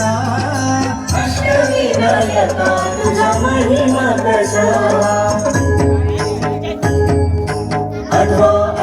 कसा अष्टविनायका तुझा महिमा कसा आठवा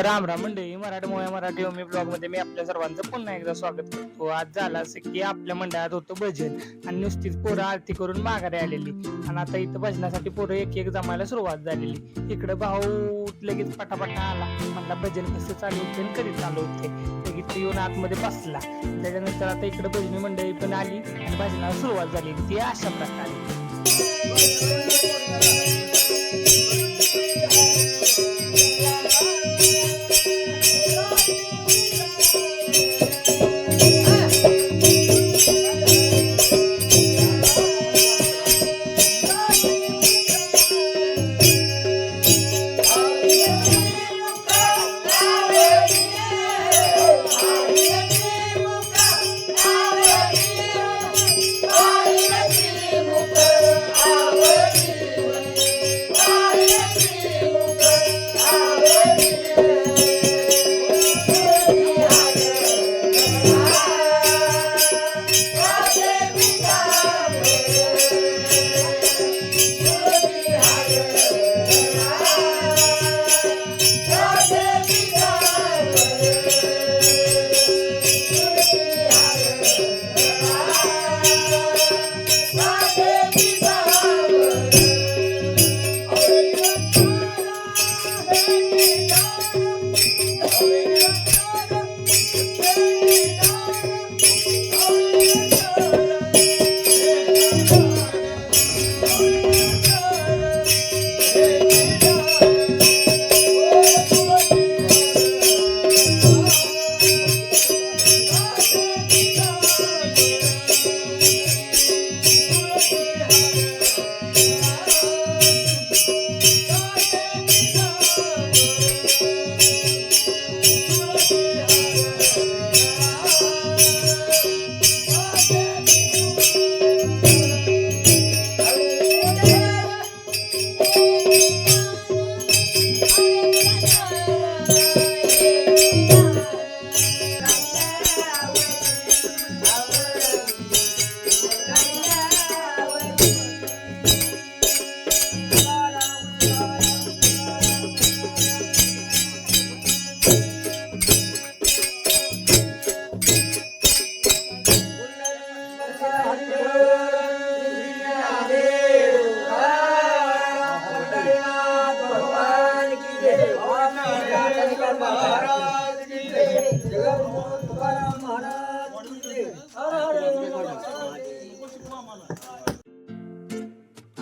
तर राम राम मंडळी मराठी मोया मराठी ओमी ब्लॉगमध्ये मी आपल्या सर्वांचं पुन्हा एकदा स्वागत करतो. आज झाला असं की आपल्या मंडळात होतं भजन आणि नुसतीच पोरं आरती करून माघारी आलेली. आणि आता इथं भजनासाठी पोरं एक एक जमायला सुरुवात झालेली. इकडं भाऊ लगेच पटापटा आला. म्हणला भजन कसं चालू होते आणि कधी चालू होते? लगेच येऊन आतमध्ये बसला. त्याच्यानंतर आता इकडं भजनी मंडळी पण आली आणि भजनाला सुरुवात झाली ती अशा प्रकारे.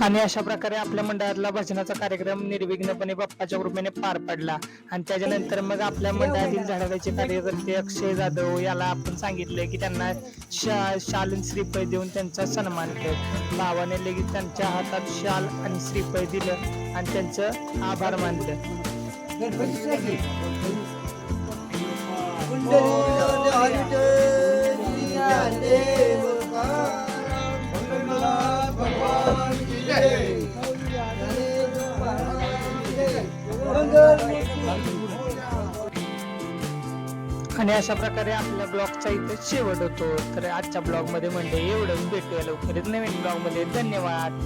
आणि अशा प्रकारे आपल्या मंडळातला भजनाचा कार्यक्रम निर्विघ्नपणे बाप्पाच्या कृपेने पार पडला. आणि त्याच्यानंतर मग आपल्या मंडळातील झाडाचे कार्यकर्ते अक्षय जाधव याला आपण सांगितलं की त्यांना शा शाल आणि श्रीफळ देऊन त्यांचा सन्मान कर. भावाने लगेच त्यांच्या हातात शाल आणि श्रीफळ दिलं आणि त्यांचं आभार मानलं. आणि अशा प्रकारे आपल्या ब्लॉगचा इथे शेवट होतो. तर आजच्या ब्लॉगमध्ये म्हणजे एवढंच. भेटूया लवकरच नवीन ब्लॉगमध्ये धन्यवाद.